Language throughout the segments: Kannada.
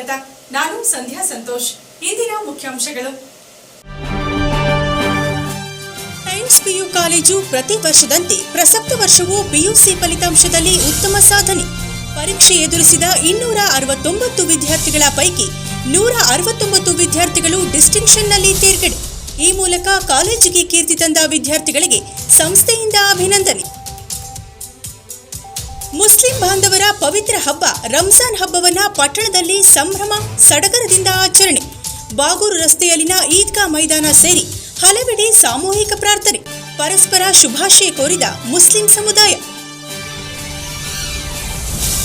ಸ್ವಾಗತ ನಾನು ಸಂಧ್ಯಾ ಸಂತೋಷ್. ಇಂದಿನ ಮುಖ್ಯಾಂಶಗಳು. ಟೈಮ್ಸ್ ಪಿಯು ಕಾಲೇಜು ಪ್ರತಿ ವರ್ಷದಂತೆ ಪ್ರಸಕ್ತ ವರ್ಷವೂ ಪಿಯುಸಿ ಫಲಿತಾಂಶದಲ್ಲಿ ಉತ್ತಮ ಸಾಧನೆ. ಪರೀಕ್ಷೆ ಎದುರಿಸಿದ ಇನ್ನೂರ ಅರವತ್ತೊಂಬತ್ತು ವಿದ್ಯಾರ್ಥಿಗಳ ಪೈಕಿ ನೂರ ಅರವತ್ತೊಂಬತ್ತು ವಿದ್ಯಾರ್ಥಿಗಳು ಡಿಸ್ಟಿಂಕ್ಷನ್ನಲ್ಲಿ ತೇರ್ಗಡೆ. ಈ ಮೂಲಕ ಕಾಲೇಜಿಗೆ ಕೀರ್ತಿ ತಂದ ವಿದ್ಯಾರ್ಥಿಗಳಿಗೆ ಸಂಸ್ಥೆಯಿಂದ ಅಭಿನಂದನೆ. ಮುಸ್ಲಿಂ ಬಾಂಧವರ ಪವಿತ್ರ ಹಬ್ಬ ರಂಜಾನ್ ಹಬ್ಬವನ್ನ ಪಟ್ಟಣದಲ್ಲಿ ಸಂಭ್ರಮ ಸಡಗರದಿಂದ ಆಚರಣೆ. ಬಾಗೂರು ರಸ್ತೆಯಲ್ಲಿನ ಈದ್ಗಾ ಮೈದಾನ ಸೇರಿ ಹಲವೆಡೆ ಸಾಮೂಹಿಕ ಪ್ರಾರ್ಥನೆ, ಪರಸ್ಪರ ಶುಭಾಶಯ ಕೋರಿದ ಮುಸ್ಲಿಂ ಸಮುದಾಯ.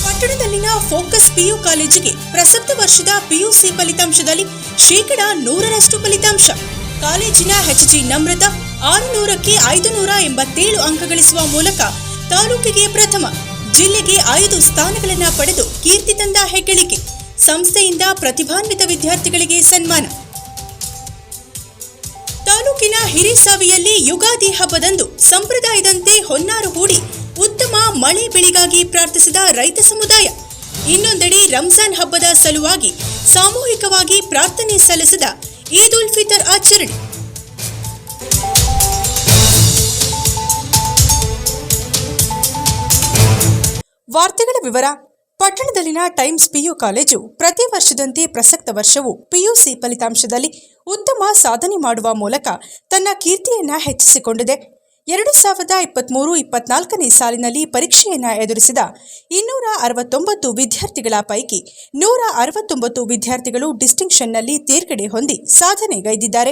ಪಟ್ಟಣದಲ್ಲಿನ ಫೋಕಸ್ ಪಿಯು ಕಾಲೇಜಿಗೆ ಪ್ರಸಕ್ತ ವರ್ಷದ ಪಿಯುಸಿ ಫಲಿತಾಂಶದಲ್ಲಿ ಶೇಕಡ ನೂರರಷ್ಟು ಫಲಿತಾಂಶ. ಕಾಲೇಜಿನ ಹೆಚ್ಜಿ ನಮ್ರತಾ ಆರುನೂರಕ್ಕೆ ಐದು ನೂರ ಎಂಬತ್ತೇಳು ಅಂಕ ಗಳಿಸುವ ಮೂಲಕ ತಾಲೂಕಿಗೆ ಪ್ರಥಮ. ಜಿಲ್ಲೆಗೆ ಐದು ಸ್ಥಾನಗಳನ್ನು ಪಡೆದು ಕೀರ್ತಿ ತಂದ ಹೆಗ್ಗಳಿಕೆ. ಸಂಸ್ಥೆಯಿಂದ ಪ್ರತಿಭಾನ್ವಿತ ವಿದ್ಯಾರ್ಥಿಗಳಿಗೆ ಸನ್ಮಾನ. ತಾಲೂಕಿನ ಹಿರಿಸಾವಿಯಲ್ಲಿ ಯುಗಾದಿ ಹಬ್ಬದಂದು ಸಂಪ್ರದಾಯದಂತೆ ಹೊನ್ನಾರು ಹೂಡಿ ಉತ್ತಮ ಮಳೆ ಬೆಳೆಗಾಗಿ ಪ್ರಾರ್ಥಿಸಿದ ರೈತ ಸಮುದಾಯ. ಇನ್ನೊಂದೆಡೆ ರಂಜಾನ್ ಹಬ್ಬದ ಸಲುವಾಗಿ ಸಾಮೂಹಿಕವಾಗಿ ಪ್ರಾರ್ಥನೆ ಸಲ್ಲಿಸಿದ ಈದ್ ಉಲ್ ಫಿತರ್ ಆಚರಣೆ. ವಾರ್ತೆಗಳ ವಿವರ. ಪಟ್ಟಣದಲ್ಲಿನ ಟೈಮ್ಸ್ ಪಿಯು ಕಾಲೇಜು ಪ್ರತಿ ವರ್ಷದಂತೆ ಪ್ರಸಕ್ತ ವರ್ಷವೂ ಪಿಯುಸಿ ಫಲಿತಾಂಶದಲ್ಲಿ ಉತ್ತಮ ಸಾಧನೆ ಮಾಡುವ ಮೂಲಕ ತನ್ನ ಕೀರ್ತಿಯನ್ನ ಹೆಚ್ಚಿಸಿಕೊಂಡಿದೆ. ಎರಡು ಸಾವಿರದ ಇಪ್ಪತ್ತ್ಮೂರು ಇಪ್ಪತ್ನಾಲ್ಕನೇ ಸಾಲಿನಲ್ಲಿ ಪರೀಕ್ಷೆಯನ್ನು ಎದುರಿಸಿದ ಇನ್ನೂರ ಅರವತ್ತೊಂಬತ್ತು ವಿದ್ಯಾರ್ಥಿಗಳ ಪೈಕಿ ನೂರ ಅರವತ್ತೊಂಬತ್ತು ವಿದ್ಯಾರ್ಥಿಗಳು ಡಿಸ್ಟಿಂಕ್ಷನ್ನಲ್ಲಿ ತೇರ್ಗಡೆ ಹೊಂದಿ ಸಾಧನೆಗೈದಿದ್ದಾರೆ.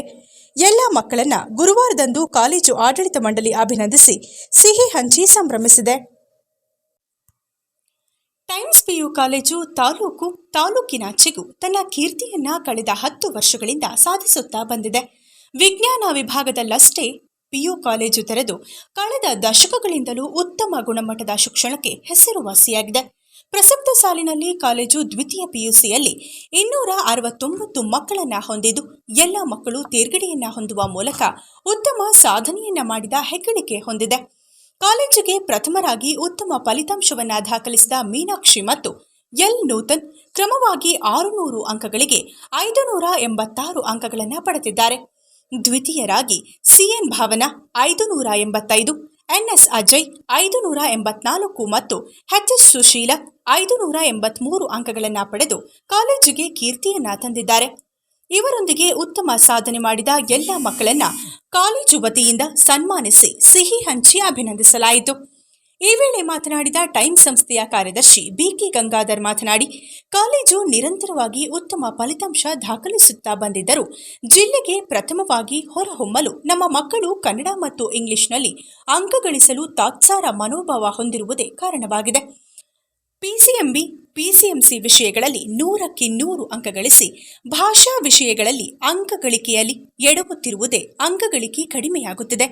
ಎಲ್ಲ ಮಕ್ಕಳನ್ನ ಗುರುವಾರದಂದು ಕಾಲೇಜು ಆಡಳಿತ ಮಂಡಳಿ ಅಭಿನಂದಿಸಿ ಸಿಹಿ ಹಂಚಿ ಸಂಭ್ರಮಿಸಿದೆ. ಟೈಮ್ಸ್ ಪಿಯು ಕಾಲೇಜು ತಾಲೂಕು ತಾಲೂಕಿನಾಚೆಗೂ ತನ್ನ ಕೀರ್ತಿಯನ್ನ ಕಳೆದ ಹತ್ತು ವರ್ಷಗಳಿಂದ ಸಾಧಿಸುತ್ತಾ ಬಂದಿದೆ. ವಿಜ್ಞಾನ ವಿಭಾಗದಲ್ಲಷ್ಟೇ ಪಿಯು ಕಾಲೇಜು ತೆರೆದು ಕಳೆದ ದಶಕಗಳಿಂದಲೂ ಉತ್ತಮ ಗುಣಮಟ್ಟದ ಶಿಕ್ಷಣಕ್ಕೆ ಹೆಸರುವಾಸಿಯಾಗಿದೆ. ಪ್ರಸಕ್ತ ಸಾಲಿನಲ್ಲಿ ಕಾಲೇಜು ದ್ವಿತೀಯ ಪಿಯುಸಿಯಲ್ಲಿ ಇನ್ನೂರ ಅರವತ್ತೊಂಬತ್ತು ಮಕ್ಕಳನ್ನ ಹೊಂದಿದ್ದು, ಎಲ್ಲ ಮಕ್ಕಳು ತೇರ್ಗಡೆಯನ್ನ ಹೊಂದುವ ಮೂಲಕ ಉತ್ತಮ ಸಾಧನೆಯನ್ನ ಮಾಡಿದ ಹೆಗ್ಗಳಿಕೆ ಹೊಂದಿದೆ. ಕಾಲೇಜಿಗೆ ಪ್ರಥಮರಾಗಿ ಉತ್ತಮ ಫಲಿತಾಂಶವನ್ನು ದಾಖಲಿಸಿದ ಮೀನಾಕ್ಷಿ ಮತ್ತು ಎಲ್ ನೂತನ್ ಕ್ರಮವಾಗಿ ಆರುನೂರು ಅಂಕಗಳಿಗೆ ಐದು ನೂರ ಎಂಬತ್ತಾರು ಅಂಕಗಳನ್ನು ಪಡೆದಿದ್ದಾರೆ. ದ್ವಿತೀಯರಾಗಿ ಸಿಎನ್ ಭಾವನಾ ಐದು ನೂರ ಎಂಬತ್ತೈದು, ಎನ್ಎಸ್ ಅಜಯ್ ಐದು ನೂರ ಎಂಬತ್ನಾಲ್ಕು ಮತ್ತು ಎಚ್ಎಸ್ ಸುಶೀಲ ಐದು ನೂರ ಎಂಬತ್ಮೂರು ಅಂಕಗಳನ್ನು ಪಡೆದು ಕಾಲೇಜಿಗೆ ಕೀರ್ತಿಯನ್ನ ತಂದಿದ್ದಾರೆ. ಇವರೊಂದಿಗೆ ಉತ್ತಮ ಸಾಧನೆ ಮಾಡಿದ ಎಲ್ಲ ಮಕ್ಕಳನ್ನ ಕಾಲೇಜು ವತಿಯಿಂದ ಸನ್ಮಾನಿಸಿ ಸಿಹಿ ಹಂಚಿ ಅಭಿನಂದಿಸಲಾಯಿತು. ಈ ವೇಳೆ ಮಾತನಾಡಿದ ಟೈಮ್ ಸಂಸ್ಥೆಯ ಕಾರ್ಯದರ್ಶಿ ಬಿಕೆ ಗಂಗಾಧರ್ ಮಾತನಾಡಿ, ಕಾಲೇಜು ನಿರಂತರವಾಗಿ ಉತ್ತಮ ಫಲಿತಾಂಶ ದಾಖಲಿಸುತ್ತಾ ಬಂದಿದ್ದರೂ ಜಿಲ್ಲೆಗೆ ಪ್ರಥಮವಾಗಿ ಹೊರಹೊಮ್ಮಲು ನಮ್ಮ ಮಕ್ಕಳು ಕನ್ನಡ ಮತ್ತು ಇಂಗ್ಲಿಷ್ನಲ್ಲಿ ಅಂಕಗಳಿಸಲು ತಾತ್ಸಾರ ಮನೋಭಾವ ಹೊಂದಿರುವುದೇ ಕಾರಣವಾಗಿದೆ. ಪಿಸಿಎಂಬಿ ಪಿಸಿಎಂಸಿ ವಿಷಯಗಳಲ್ಲಿ ನೂರಕ್ಕೆ ನೂರು ಅಂಕ ಗಳಿಸಿ, ಭಾಷಾ ವಿಷಯಗಳಲ್ಲಿ ಅಂಕಗಳಿಕೆಯಲ್ಲಿ ಎಡವುತ್ತಿರುವುದೇ ಅಂಕ ಗಳಿಕೆ ಕಡಿಮೆಯಾಗುತ್ತಿದೆ.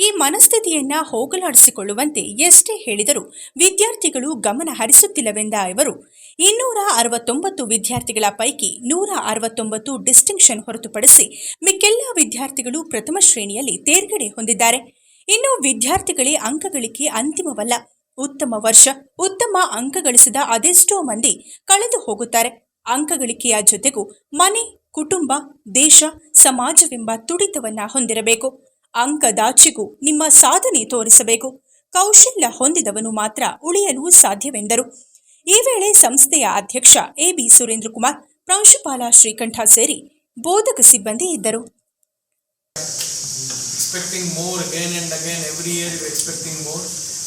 ಈ ಮನಸ್ಥಿತಿಯನ್ನ ಹೋಗಲಾಡಿಸಿಕೊಳ್ಳುವಂತೆ ಎಷ್ಟೇ ಹೇಳಿದರೂ ವಿದ್ಯಾರ್ಥಿಗಳು ಗಮನ ಹರಿಸುತ್ತಿಲ್ಲವೆಂದ ಇವರು ಇನ್ನೂರ ಅರವತ್ತೊಂಬತ್ತು ವಿದ್ಯಾರ್ಥಿಗಳ ಪೈಕಿ ನೂರ ಅರವತ್ತೊಂಬತ್ತು ಡಿಸ್ಟಿಂಕ್ಷನ್ ಹೊರತುಪಡಿಸಿ ಮಿಕ್ಕೆಲ್ಲ ವಿದ್ಯಾರ್ಥಿಗಳು ಪ್ರಥಮ ಶ್ರೇಣಿಯಲ್ಲಿ ತೇರ್ಗಡೆ ಹೊಂದಿದ್ದಾರೆ. ಇನ್ನು ವಿದ್ಯಾರ್ಥಿಗಳೇ ಅಂಕಗಳಿಕೆ ಅಂತಿಮವಲ್ಲ. ಉತ್ತಮ ವರ್ಷ, ಉತ್ತಮ ಅಂಕ ಗಳಿಸಿದ ಅದೆಷ್ಟೋ ಮಂದಿ ಕಳೆದು ಹೋಗುತ್ತಾರೆ. ಅಂಕಗಳಿಕೆಯ ಜೊತೆಗೂ ಮನೆ, ಕುಟುಂಬ, ದೇಶ, ಸಮಾಜವೆಂಬ ತುಡಿತವನ್ನ ಹೊಂದಿರಬೇಕು. ಅಂಕದಾಚೆಗೂ ನಿಮ್ಮ ಸಾಧನೆ ತೋರಿಸಬೇಕು. ಕೌಶಲ್ಯ ಹೊಂದಿದವನು ಮಾತ್ರ ಉಳಿಯಲು ಸಾಧ್ಯವೆಂದರು. ಈ ವೇಳೆ ಸಂಸ್ಥೆಯ ಅಧ್ಯಕ್ಷ ಎಬಿ ಸುರೇಂದ್ರ ಕುಮಾರ್ ಪ್ರಾಂಶುಪಾಲ ಶ್ರೀಕಂಠ ಸೇರಿ ಬೋಧಕ ಸಿಬ್ಬಂದಿ ಇದ್ದರು. Expecting more again again every year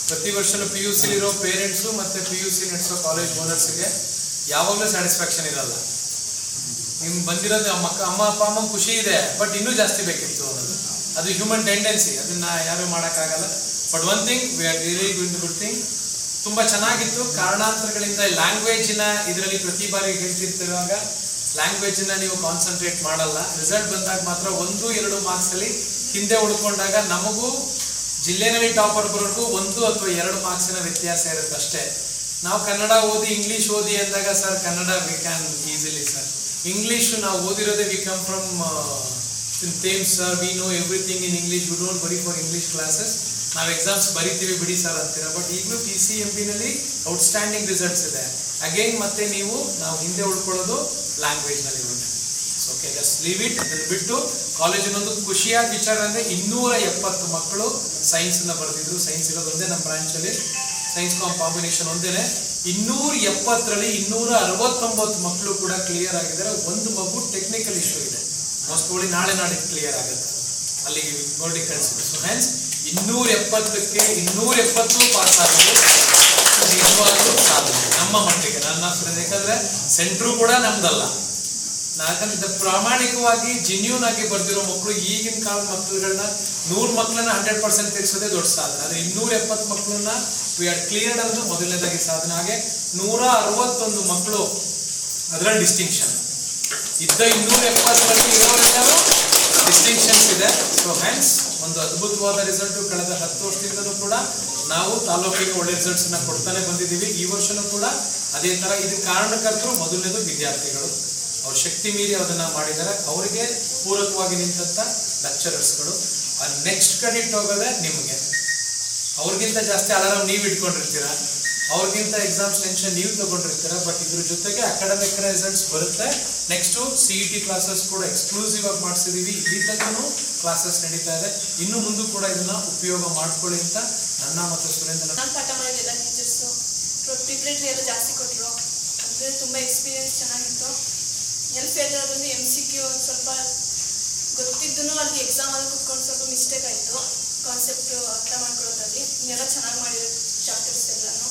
ಪ್ರತಿ ವರ್ಷನೂ ಪಿ ಯು ಸಿಲಿರೋ ಪೇರೆಂಟ್ಸು ಮತ್ತು ಪಿ ಯು ಸಿ ನಡೆಸೋ ಕಾಲೇಜ್ ಓನರ್ಸ್ಗೆ ಯಾವಾಗಲೂ ಸ್ಯಾಟಿಸ್ಫ್ಯಾಕ್ಷನ್ ಇರಲ್ಲ. ನಿಮ್ಗೆ ಬಂದಿರೋದು ಮಕ್ಕ ಅಮ್ಮ, ಅಪ್ಪ ಅಮ್ಮ ಖುಷಿ ಇದೆ ಬಟ್ ಇನ್ನೂ ಜಾಸ್ತಿ ಬೇಕಿತ್ತು ಅನ್ನೋದು. ಅದು ಹ್ಯೂಮನ್ ಟೆಂಡೆನ್ಸಿ ಅದನ್ನ ಯಾರೂ ಮಾಡೋಕ್ಕಾಗಲ್ಲ. But one thing we are really good good thing ತುಂಬ ಚೆನ್ನಾಗಿತ್ತು. ಕಾರಣಾಂತರಗಳಿಂದ ಲ್ಯಾಂಗ್ವೇಜಿನ ಇದರಲ್ಲಿ ಪ್ರತಿ ಬಾರಿ ಹೇಳ್ತಿರ್ತಿರುವಾಗ ಲ್ಯಾಂಗ್ವೇಜನ್ನ ನೀವು ಕಾನ್ಸಂಟ್ರೇಟ್ ಮಾಡಲ್ಲ. ರಿಸಲ್ಟ್ ಬಂದಾಗ ಮಾತ್ರ ಒಂದು, ಎರಡು ಮಾರ್ಕ್ಸಲ್ಲಿ ಹಿಂದೆ ಉಳ್ಕೊಂಡಾಗ ನಮಗೂ ಜಿಲ್ಲೆನಲ್ಲಿ ಟಾಪರ್ ಬರೋರ್ಗೂ ಒಂದು ಅಥವಾ ಎರಡು ಮಾರ್ಕ್ಸಿನ ವ್ಯತ್ಯಾಸ ಇರುತ್ತೆ ಅಷ್ಟೇ. ನಾವು ಕನ್ನಡ ಓದಿ ಇಂಗ್ಲೀಷ್ ಓದಿ ಅಂದಾಗ sir Kannada we can easily sir English ನಾವು ಓದಿರೋದೇ we come from them sir we know everything in English we don't ಬರಿ ಫಾರ್ ಇಂಗ್ಲೀಷ್ ಕ್ಲಾಸಸ್ ನಾವು ಎಕ್ಸಾಮ್ಸ್ ಬರಿತೀವಿ ಬಿಡಿ ಸರ್ ಅಂತೀರಾ ಬಟ್ ಈಗಲೂ ಪಿ ಸಿ ಎಂ ಬಿನಲ್ಲಿ ಔಟ್ಸ್ಟ್ಯಾಂಡಿಂಗ್ ರಿಸಲ್ಟ್ಸ್ ಇದೆ. ಅಗೈನ್ ಮತ್ತೆ ನೀವು ನಾವು ಹಿಂದೆ ಉಳ್ಕೊಳ್ಳೋದು ಲ್ಯಾಂಗ್ವೇಜ್ನಲ್ಲಿ ಜಸ್ಟ್ ಲೀವ್ ಇಟ್ ಅದನ್ನು ಬಿಟ್ಟು ಕಾಲೇಜಿನೊಂದು ಖುಷಿಯಾದ ವಿಚಾರ ಅಂದರೆ ಇನ್ನೂರ ಎಪ್ಪತ್ತು ಮಕ್ಕಳು ಸೈನ್ಸನ್ನ ಬರೆದಿದ್ರು. ಸೈನ್ಸ್ ಇರೋದು ಒಂದೇ ನಮ್ಮ ಬ್ರಾಂಚಲ್ಲಿ ಸೈನ್ಸ್ ಕಾಮ್ ಕಾಂಬಿನೇಷನ್ ಒಂದೇನೆ. ಇನ್ನೂರ ಎಪ್ಪತ್ತರಲ್ಲಿ ಇನ್ನೂರ ಅರವತ್ತೊಂಬತ್ತು ಮಕ್ಕಳು ಕೂಡ ಕ್ಲಿಯರ್ ಆಗಿದ್ದಾರೆ. ಒಂದು ಮಗು ಟೆಕ್ನಿಕಲ್ ಇಶ್ಯೂ ಇದೆ. ಮೋಸ್ಟ್ಲಿ ನಾಳೆ ನಾಳೆ ಕ್ಲಿಯರ್ ಆಗುತ್ತೆ. ಅಲ್ಲಿಗೆ ನೋಡಿ ಕಳಿಸಿದ್ರು ಸೊ ಹ್ಯಾನ್ಸ್ ಇನ್ನೂರ ಎಪ್ಪತ್ತಕ್ಕೆ ಇನ್ನೂರ ಎಪ್ಪತ್ತು ಪಾಸ್ ಆಗೋದು ನಿಜವಾಗ್ಲೂ ಸಾಧನೆ ನಮ್ಮ ಮಟ್ಟಿಗೆ, ನನ್ನ ಯಾಕಂದ್ರೆ ಸೆಂಟ್ರು ಕೂಡ ನಮ್ದಲ್ಲ. ಯಾಕಂದ್ರೆ ಪ್ರಾಮಾಣಿಕವಾಗಿ ಜೆನ್ಯೂನ್ ಆಗಿ ಬರ್ದಿರೋ ಮಕ್ಕಳು ಈಗಿನ ಕಾಲದ ಮಕ್ಕಳುಗಳನ್ನ ನೂರು ಮಕ್ಕಳನ್ನ ಹಂಡ್ರೆಡ್ ಪರ್ಸೆಂಟ್ ತೆಗೆಸೋದೇ ದೊಡ್ಡ ಸಾಧನೆ. ಆದ್ರೆ ಇನ್ನೂರ ಎಪ್ಪತ್ ಮಕ್ಕಳನ್ನ ವಿ ಆರ್ ಕ್ಲಿಯರ್ಡ್ ಅನ್ನೋದು ಮೊದಲನೇದಾಗಿ ಸಾಧನೆ. ಹಾಗೆ ನೂರ ಅರವತ್ತೊಂದು ಮಕ್ಕಳು ಅದರಲ್ಲಿ ಡಿಸ್ಟಿಂಕ್ಷನ್ ಇದ್ದ ಇನ್ನೂರ ಎಪ್ಪತ್ತರಲ್ಲಿ ಇರೋರೆಲ್ಲರೂ ಡಿಸ್ಟಿಂಕ್ಷನ್ಸ್ ಇದೆ. ಸೊ ಹ್ಯಾಂಡ್ಸ್ ಒಂದು ಅದ್ಭುತವಾದ ರಿಸಲ್ಟ್ ಕಳೆದ ಹತ್ತು ವರ್ಷದಿಂದಲೂ ಕೂಡ ನಾವು ತಾಲೂಕಿಗೆ ಒಳ್ಳೆ ರಿಸಲ್ಟ್ಸ್ನ ಕೊಡ್ತಾನೆ ಬಂದಿದ್ದೀವಿ. ಈ ವರ್ಷನೂ ಕೂಡ ಅದೇ ತರ ಇದು ಕಾರಣಕರ್ತರು ಮೊದಲನೇದು ವಿದ್ಯಾರ್ಥಿಗಳು. ಅವ್ರ ಶಕ್ತಿ ಮೀರಿ ಅದನ್ನ ಮಾಡಿದ್ದಾರೆ. ಅವರಿಗೆ ಪೂರಕವಾಗಿ ನಿಂತಂತ ಲೆಕ್ಚರರ್ಸ್ಗಳು ನೆಕ್ಸ್ಟ್ ಕ್ರೆಡಿಟ್ ಹೋಗೋದೇ ನಿಮಗೆ. ಅವ್ರಿಗಿಂತ ಜಾಸ್ತಿ ಅಲಾರಾಮ್ ನೀವು ಇಟ್ಕೊಂಡಿರ್ತೀರಾ? ಅವ್ರಿಗಿಂತ ಎಕ್ಸಾಮ್ಸ್ ಟೆನ್ಷನ್ ನೀವು ತಗೊಂಡಿರ್ತೀರಾ? ಬಟ್ ಇದ್ರ ಜೊತೆಗೆ ಅಕಾಡೆಮಿಕ್ ರಿಸಲ್ಟ್ಸ್ ಬರುತ್ತೆ. Next C E T classes ಕೂಡ ಎಕ್ಸ್ಕ್ಲೂಸಿವ್ ಆಗಿ ಮಾಡಿಸಿದೀವಿ. ಇಲ್ಲಿ ತನಕನೂ ಕ್ಲಾಸಸ್ ನಡೀತಾ ಇದೆ. ಇನ್ನು ಮುಂದೆ ಕೂಡ ಇದನ್ನ ಉಪಯೋಗ ಮಾಡ್ಕೊಳ್ಳಿ ಅಂತ ನನ್ನ ಮತ್ತು ಸುರೇಂದ್ರ ಪಾಠ ಮಾಡಿದ್ದೆಲ್ಲ ಟೀಚರ್ಸು ಪ್ರಿಪ್ರೇಟ್ರಿ ಎಲ್ಲ ಜಾಸ್ತಿ ಕೊಟ್ಟರು ಅಂದರೆ ತುಂಬ ಎಕ್ಸ್ಪೀರಿಯನ್ಸ್ ಚೆನ್ನಾಗಿತ್ತು. ಎಲ್ಲಿ ಫೇಲ್ ಆದ್ರೂ ಎಂ ಸಿ ಕ್ಯೂ ಒಂದು ಸ್ವಲ್ಪ ಗೊತ್ತಿದ್ದೂ ಅಲ್ಲಿ ಎಕ್ಸಾಮಲ್ಲಿ ಕುತ್ಕೊಂಡು ಸ್ವಲ್ಪ ಮಿಸ್ಟೇಕ್ ಆಯಿತು. ಕಾನ್ಸೆಪ್ಟ್ ಅರ್ಥ ಮಾಡ್ಕೊಳ್ಳೋದ್ರಲ್ಲಿ. ಇನ್ನೆಲ್ಲ ಚೆನ್ನಾಗಿ ಮಾಡಿರೋ ಚಾಪ್ಟರ್ಸ್ ಎಲ್ಲನೂ.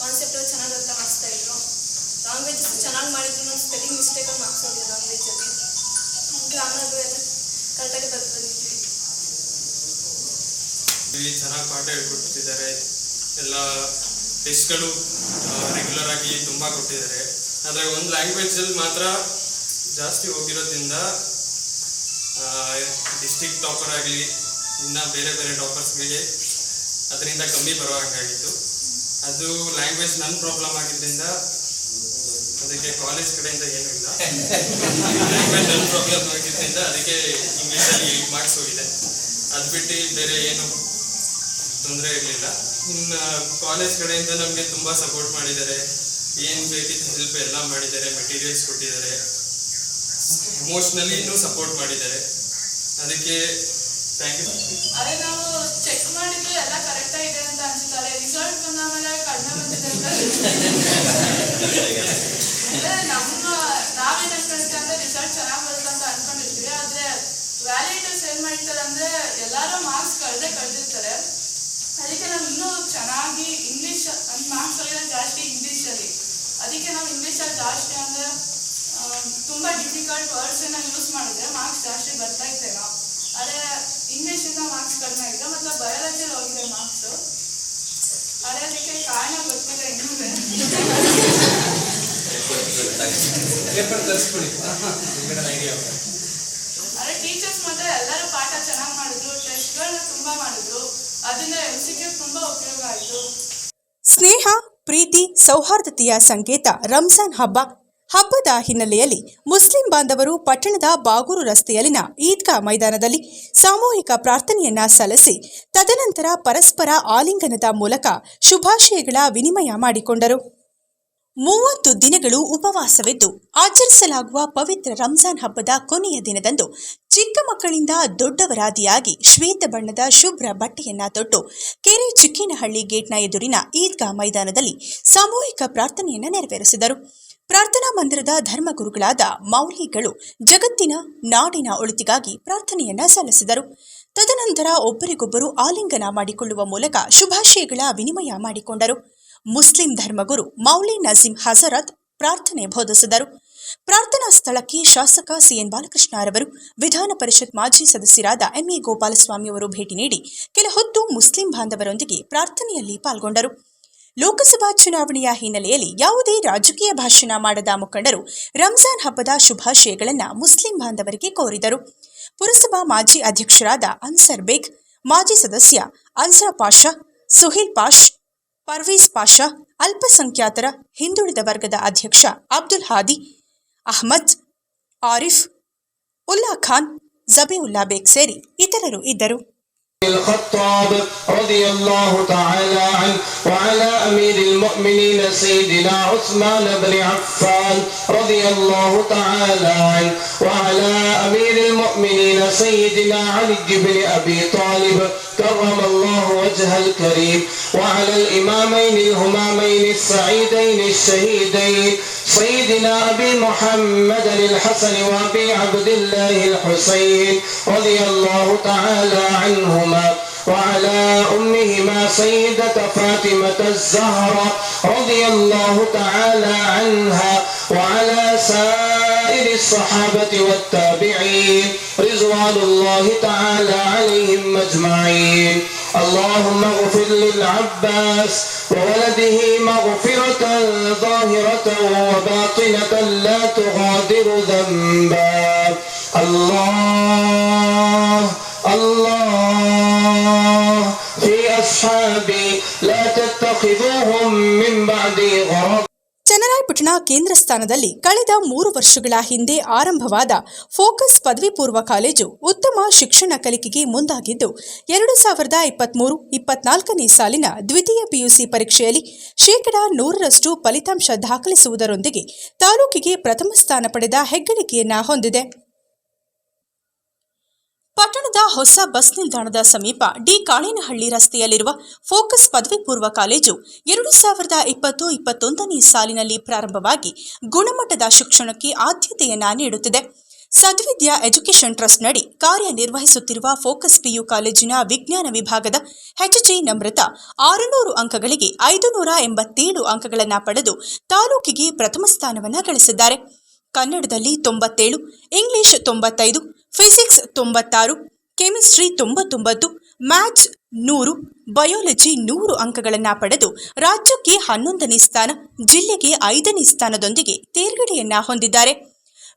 ಕಾನ್ಸೆಪ್ಟ್ ಎಲ್ಲ ಚೆನ್ನಾಗಿ ಅರ್ಥ ಮಾಡಿಸ್ತಾ ಇದ್ರು. ಲ್ಯಾಂಗ್ವೇಜಸ್ ಚೆನ್ನಾಗಿ ಮಾಡಿದ್ರು ಸ್ಪೆಲ್ಲಿಂಗ್ ಮಿಸ್ಟೇಕಲ್ಲಿ ಮಾರ್ಕ್ಸ್ ಹೋಗಿದೆ ಲ್ಯಾಂಗ್ವೇಜಲ್ಲಿ ಗ್ರಾಮರ್ ಎಲ್ಲ ಕರೆಕ್ಟಾಗಿ ಬರ್ತದೆ ಇಲ್ಲಿ ಚೆನ್ನಾಗಿ ಪಾಠ ಹೇಳ್ಕೊಟ್ಟಿದ್ದಾರೆ. ಎಲ್ಲ ಟೆಸ್ಟ್ಗಳು ರೆಗ್ಯುಲರ್ ಆಗಿ ತುಂಬ ಕೊಟ್ಟಿದ್ದಾರೆ. ಆದರೆ ಒಂದು ಲ್ಯಾಂಗ್ವೇಜಲ್ಲಿ ಮಾತ್ರ ಜಾಸ್ತಿ ಹೋಗಿರೋದ್ರಿಂದ ಡಿಸ್ಟಿಕ್ ಟಾಪರ್ ಆಗಲಿ, ಇನ್ನು ಬೇರೆ ಬೇರೆ ಟಾಪರ್ಸ್ಗಳಿಗೆ ಅದರಿಂದ ಕಮ್ಮಿ ಬರೋ ಹಾಗಾಗಿತ್ತು. ಅದು ಲ್ಯಾಂಗ್ವೇಜ್ ನನ್ನ ಪ್ರಾಬ್ಲಮ್ ಆಗಿದ್ದರಿಂದ ಅದಕ್ಕೆ ಕಾಲೇಜ್ ಕಡೆಯಿಂದ ಏನೂ ಇಲ್ಲ. ಲ್ಯಾಂಗ್ವೇಜ್ ನನ್ನ ಪ್ರಾಬ್ಲಮ್ ಆಗಿದ್ದರಿಂದ ಅದಕ್ಕೆ ಇಂಗ್ಲೀಷಲ್ಲಿ ಮಾರ್ಕ್ಸ್ ಹೋಗಿದೆ. ಅದು ಬಿಟ್ಟು ಬೇರೆ ಏನು ತೊಂದರೆ ಇರಲಿಲ್ಲ. ಇನ್ನು ಕಾಲೇಜ್ ಕಡೆಯಿಂದ ನಮಗೆ ತುಂಬ ಸಪೋರ್ಟ್ ಮಾಡಿದ್ದಾರೆ. ಏನು ಬೇಕಿತ್ತು ಹೆಲ್ಪ್ ಎಲ್ಲ ಮಾಡಿದ್ದಾರೆ ಮೆಟೀರಿಯಲ್ಸ್ ಕೊಟ್ಟಿದ್ದಾರೆ. ಎಮೋಷ್ನಲಿ ಇನ್ನೂ ಸಪೋರ್ಟ್ ಮಾಡಿದ್ದಾರೆ. ಅದಕ್ಕೆ ಥ್ಯಾಂಕ್ ಯು ಅದೇ ನಾವು ಚೆಕ್ ಮಾಡಿದ್ರೆ ಎಲ್ಲ ಕರೆಕ್ಟ್ ಇದೆ ಅಂತ ಅನ್ಸುತ್ತಾರೆ ರಿಸಲ್ಟ್ ಬಂದಾದ್ಮೇಲೆ ಕಡಿಮೆ ಬಂದಿದೆ ನಮ್ಮ, ನಾವೇನ್ ಅನ್ಕೊಂಡಿರ್ತೀವಿ ಅಂದ್ರೆ ರಿಸಲ್ಟ್ ಚೆನ್ನಾಗಿ ಬರುತ್ತೆ ಅಂತ ಅನ್ಕೊಂಡಿರ್ತೀವಿ. ಆದ್ರೆ ವ್ಯಾಲಿಡೇಟರ್ಸ್ ಏನ್ ಮಾಡ್ತಾರೆ ಅಂದ್ರೆ ಎಲ್ಲಾರು ಮಾರ್ಕ್ಸ್ ಕಳೆದೇ ಕಳೆದಿರ್ತಾರೆ. ಅದಕ್ಕೆ ನಾವು ಇನ್ನೂ ಚೆನ್ನಾಗಿ ಇಂಗ್ಲಿಷ್ ಮಾರ್ಕ್ಸ್ ಜಾಸ್ತಿ ಇಂಗ್ಲಿಷಲ್ಲಿ ಅದಕ್ಕೆ ನಾವು ಇಂಗ್ಲಿಷಲ್ಲಿ ಜಾಸ್ತಿ ಅಂದ್ರೆ ತುಂಬಾ ಡಿಫಿಕಲ್ಟ್ ವರ್ಡ್ಸ್ ನಾವು ಯೂಸ್ ಮಾಡಿದ್ರೆ ಮಾರ್ಕ್ಸ್ ಜಾಸ್ತಿ ಬರ್ತಾ ಇತ್ತೇನೋ ಅದೇ ಇಂಗ್ಲೀಷಿಂದ ಮಾರ್ಕ್ಸ್ ಕಡಿಮೆ ಆಗಿದೆ ಮತ್ತೆ ಬಯಾಲಜಿಯಲ್ಲಿ ಹೋಗಿದೆ ಮಾರ್ಕ್ಸ್ ಅದೇ ಅದಕ್ಕೆ ಕಾರಣ ಗೊತ್ತಿಲ್ಲ ಇನ್ನೂ. ಅದೇ ಟೀಚರ್ಸ್ ಮಾತ್ರ ಎಲ್ಲರೂ ಪಾಠ ಚೆನ್ನಾಗಿ ಮಾಡಿದ್ರು ಟೆಸ್ಟ್ಗಳನ್ನ ತುಂಬಾ ಮಾಡಿದ್ರು. ಅದನ್ನ ಎಂ ಸಿ ತುಂಬಾ ಉಪಯೋಗ ಆಯಿತು. ಸ್ನೇಹ ಪ್ರೀತಿ ಸೌಹಾರ್ದತೆಯ ಸಂಕೇತ ರಂಜಾನ್ ಹಬ್ಬ ಹಬ್ಬದ ಹಿನ್ನೆಲೆಯಲ್ಲಿ ಮುಸ್ಲಿಂ ಬಾಂಧವರು ಪಟ್ಟಣದ ಬಾಗೂರು ರಸ್ತೆಯಲ್ಲಿನ ಈದ್ಗಾ ಮೈದಾನದಲ್ಲಿ ಸಾಮೂಹಿಕ ಪ್ರಾರ್ಥನೆಯನ್ನ ಸಲ್ಲಿಸಿ, ತದನಂತರ ಪರಸ್ಪರ ಆಲಿಂಗನದ ಮೂಲಕ ಶುಭಾಶಯಗಳ ವಿನಿಮಯ ಮಾಡಿಕೊಂಡರು. ಮೂವತ್ತು ದಿನಗಳು ಉಪವಾಸವಿದ್ದು, ಆಚರಿಸಲಾಗುವ ಪವಿತ್ರ ರಂಜಾನ್ ಹಬ್ಬದ ಕೊನೆಯ ದಿನದಂದು ಚಿಕ್ಕ ಮಕ್ಕಳಿಂದ ದೊಡ್ಡವರಾದಿಯಾಗಿ ಶ್ವೇತ ಬಣ್ಣದ ಶುಭ್ರ ಬಟ್ಟೆಯನ್ನ ತೊಟ್ಟು, ಕೆರೆ ಚಿಕ್ಕಿನಹಳ್ಳಿ ಗೇಟ್ನ ಎದುರಿನ ಈದ್ಗಾ ಮೈದಾನದಲ್ಲಿ ಸಾಮೂಹಿಕ ಪ್ರಾರ್ಥನೆಯನ್ನ ನೆರವೇರಿಸಿದರು. ಪ್ರಾರ್ಥನಾ ಮಂದಿರದ ಧರ್ಮಗುರುಗಳಾದ ಮೌಲಿಗಳು ಜಗತ್ತಿನ ನಾಡಿನ ಒಳಿತಿಗಾಗಿ ಪ್ರಾರ್ಥನೆಯನ್ನ ಸಲ್ಲಿಸಿದರು. ತದನಂತರ ಒಬ್ಬರಿಗೊಬ್ಬರು ಆಲಿಂಗನ ಮಾಡಿಕೊಳ್ಳುವ ಮೂಲಕ ಶುಭಾಶಯಗಳ ವಿನಿಮಯ ಮಾಡಿಕೊಂಡರು. ಮುಸ್ಲಿಂ ಧರ್ಮಗುರು ಮೌಲಿ ನಜೀಂ ಹಜರತ್ ಪ್ರಾರ್ಥನೆ ಬೋಧಿಸಿದರು. ಪ್ರಾರ್ಥನಾ ಸ್ಥಳಕ್ಕೆ ಶಾಸಕ ಸಿಎನ್ ಬಾಲಕೃಷ್ಣರವರು ವಿಧಾನ ಪರಿಷತ್ ಮಾಜಿ ಸದಸ್ಯರಾದ ಎಂಎ ಗೋಪಾಲಸ್ವಾಮಿ ಅವರು ಭೇಟಿ ನೀಡಿ ಕೆಲ ಹೊತ್ತು ಮುಸ್ಲಿಂ ಬಾಂಧವರೊಂದಿಗೆ ಪ್ರಾರ್ಥನೆಯಲ್ಲಿ ಪಾಲ್ಗೊಂಡರು. ಲೋಕಸಭಾ ಚುನಾವಣೆಯ ಹಿನ್ನೆಲೆಯಲ್ಲಿ ಯಾವುದೇ ರಾಜಕೀಯ ಭಾಷಣ ಮಾಡದ ಮುಖಂಡರು ರಂಜಾನ್ ಹಬ್ಬದ ಶುಭಾಶಯಗಳನ್ನು ಮುಸ್ಲಿಂ ಬಾಂಧವರಿಗೆ ಕೋರಿದರು. ಪುರಸಭಾ ಮಾಜಿ ಅಧ್ಯಕ್ಷರಾದ ಅನ್ಸರ್ ಬೇಗ್, ಮಾಜಿ ಸದಸ್ಯ ಅನ್ಸಾ ಪಾಷಾ, ಸುಹಿಲ್ ಪಾಷ್ ಪರ್ವೀಸ್ ಪಾಷಾ, ಅಲ್ಪಸಂಖ್ಯಾತರ ಹಿಂದುಳಿದ ವರ್ಗದ ಅಧ್ಯಕ್ಷ ಅಬ್ದುಲ್ ಹಾದಿ, ಅಹ್ಮದ್, ಆರಿಫ್, ಉಲ್ಲಾ ಖಾನ್, ಜಬೀವುಲ್ಲಾ ಬೇಗ್ ಸೇರಿ ಇತರರು ಇದ್ದರು. الخطاب رضي الله تعالى عنه وعلى أمير المؤمنين سيدنا عثمان بن عفان رضي الله تعالى عنه وعلى أمير المؤمنين سيدنا علي بن أبي طالب كرم الله وجه الكريم وعلى الإمامين الهمامين السعيدين الشهيدين سيدنا أبي محمد الحسن وأبي عبد الله الحسين رضي الله تعالى عنهما وعلى أمهما سيدة فاطمة الزهراء رضي الله تعالى عنها وعلى سائر الصحابة والتابعين رضوان الله تعالى عليهم أجمعين. اللهم اغفر للعباس وولده مغفرة ظاهرة وباطنة لا تغادر ذنبا. الله الله في أصحابي لا تتخذوهم من بعدي غرضا. ಚನ್ನರಾಯಪಟ್ಟಣ ಕೇಂದ್ರ ಸ್ಥಾನದಲ್ಲಿ ಕಳೆದ ಮೂರು ವರ್ಷಗಳ ಹಿಂದೆ ಆರಂಭವಾದ ಫೋಕಸ್ ಪದವಿ ಪೂರ್ವ ಕಾಲೇಜು ಉತ್ತಮ ಶಿಕ್ಷಣ ಕಲಿಕೆಗೆ ಮುಂದಾಗಿದ್ದು, ಎರಡು ಸಾವಿರದ ಇಪ್ಪತ್ಮೂರು ಇಪ್ಪತ್ನಾಲ್ಕನೇ ಸಾಲಿನ ದ್ವಿತೀಯ ಪಿಯುಸಿ ಪರೀಕ್ಷೆಯಲ್ಲಿ ಶೇಕಡಾ ನೂರರಷ್ಟು ಫಲಿತಾಂಶ ದಾಖಲಿಸುವುದರೊಂದಿಗೆ ತಾಲೂಕಿಗೆ ಪ್ರಥಮ ಸ್ಥಾನ ಪಡೆದ ಹೆಗ್ಗಳಿಕೆಯನ್ನ ಹೊಂದಿದೆ. ಪಟ್ಟಣದ ಹೊಸ ಬಸ್ ನಿಲ್ದಾಣದ ಸಮೀಪ ಡಿ ಕಾಳೇನಹಳ್ಳಿ ರಸ್ತೆಯಲ್ಲಿರುವ ಫೋಕಸ್ ಪದವಿ ಪೂರ್ವ ಕಾಲೇಜು ಎರಡು ಸಾವಿರದ ಇಪ್ಪತ್ತು ಇಪ್ಪತ್ತೊಂದನೇ ಸಾಲಿನಲ್ಲಿ ಪ್ರಾರಂಭವಾಗಿ ಗುಣಮಟ್ಟದ ಶಿಕ್ಷಣಕ್ಕೆ ಆದ್ಯತೆಯನ್ನ ನೀಡುತ್ತಿದೆ. ಸದ್ವಿದ್ಯಾ ಎಜುಕೇಷನ್ ಟ್ರಸ್ಟ್ ನಡಿ ಕಾರ್ಯನಿರ್ವಹಿಸುತ್ತಿರುವ ಫೋಕಸ್ ಪಿಯು ಕಾಲೇಜಿನ ವಿಜ್ಞಾನ ವಿಭಾಗದ ಹೆಚ್ಜಿ ನಮೃತ ಆರುನೂರು ಅಂಕಗಳಿಗೆ ಐದುನೂರ ಎಂಬತ್ತೇಳು ಅಂಕಗಳನ್ನು ಪಡೆದು ತಾಲೂಕಿಗೆ ಪ್ರಥಮ ಸ್ಥಾನವನ್ನು ಗಳಿಸಿದ್ದಾರೆ. ಕನ್ನಡದಲ್ಲಿ ತೊಂಬತ್ತೇಳು, ಇಂಗ್ಲಿಷ್ ತೊಂಬತ್ತೈದು ಫಿಸಿಕ್ಸ್ ತೊಂಬತ್ತಾರು, ಕೆಮಿಸ್ಟ್ರಿ ತೊಂಬತ್ತೊಂಬತ್ತು, ಮ್ಯಾಥ್ಸ್ ನೂರು, ಬಯಾಲಜಿ ನೂರು ಅಂಕಗಳನ್ನು ಪಡೆದು ರಾಜ್ಯಕ್ಕೆ ಹನ್ನೊಂದನೇ ಸ್ಥಾನ, ಜಿಲ್ಲೆಗೆ ಐದನೇ ಸ್ಥಾನದೊಂದಿಗೆ ತೇರ್ಗಡೆಯನ್ನ ಹೊಂದಿದ್ದಾರೆ.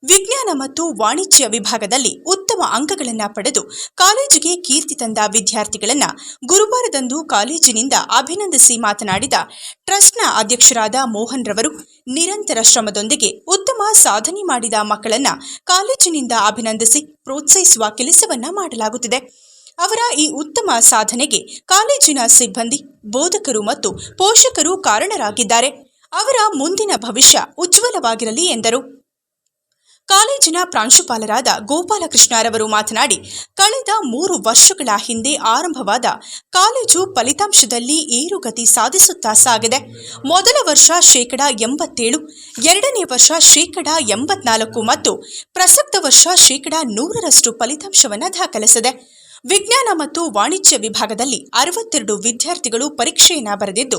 ವಿಜ್ಞಾನ ಮತ್ತು ವಾಣಿಜ್ಯ ವಿಭಾಗದಲ್ಲಿ ಉತ್ತಮ ಅಂಕಗಳನ್ನು ಪಡೆದು ಕಾಲೇಜಿಗೆ ಕೀರ್ತಿ ತಂದ ವಿದ್ಯಾರ್ಥಿಗಳನ್ನು ಗುರುವಾರದಂದು ಕಾಲೇಜಿನಿಂದ ಅಭಿನಂದಿಸಿ ಮಾತನಾಡಿದ ಟ್ರಸ್ಟ್ನ ಅಧ್ಯಕ್ಷರಾದ ಮೋಹನ್ ರವರು, ನಿರಂತರ ಶ್ರಮದೊಂದಿಗೆ ಉತ್ತಮ ಸಾಧನೆ ಮಾಡಿದ ಮಕ್ಕಳನ್ನು ಕಾಲೇಜಿನಿಂದ ಅಭಿನಂದಿಸಿ ಪ್ರೋತ್ಸಾಹಿಸುವ ಕೆಲಸವನ್ನು ಮಾಡಲಾಗುತ್ತಿದೆ. ಅವರ ಈ ಉತ್ತಮ ಸಾಧನೆಗೆ ಕಾಲೇಜಿನ ಸಿಬ್ಬಂದಿ, ಬೋಧಕರು ಮತ್ತು ಪೋಷಕರು ಕಾರಣರಾಗಿದ್ದಾರೆ. ಅವರ ಮುಂದಿನ ಭವಿಷ್ಯ ಉಜ್ವಲವಾಗಿರಲಿ ಎಂದರು. ಕಾಲೇಜಿನ ಪ್ರಾಂಶುಪಾಲರಾದ ಗೋಪಾಲಕೃಷ್ಣರವರು ಮಾತನಾಡಿ, ಕಳೆದ ಮೂರು ವರ್ಷಗಳ ಹಿಂದೆ ಆರಂಭವಾದ ಕಾಲೇಜು ಫಲಿತಾಂಶದಲ್ಲಿ ಏರುಗತಿ ಸಾಧಿಸುತ್ತಾ ಸಾಗಿದೆ. ಮೊದಲ ವರ್ಷ ಶೇಕಡ ಎಂಬತ್ತೇಳು, ಎರಡನೇ ವರ್ಷ ಶೇಕಡ ಎಂಬತ್ನಾಲ್ಕು ಮತ್ತು ಪ್ರಸಕ್ತ ವರ್ಷ ಶೇಕಡ ನೂರರಷ್ಟು ಫಲಿತಾಂಶವನ್ನು ದಾಖಲಿಸಿದೆ. ವಿಜ್ಞಾನ ಮತ್ತು ವಾಣಿಜ್ಯ ವಿಭಾಗದಲ್ಲಿ ಅರವತ್ತೆರಡು ವಿದ್ಯಾರ್ಥಿಗಳು ಪರೀಕ್ಷೆಯನ್ನು ಬರೆದಿದ್ದು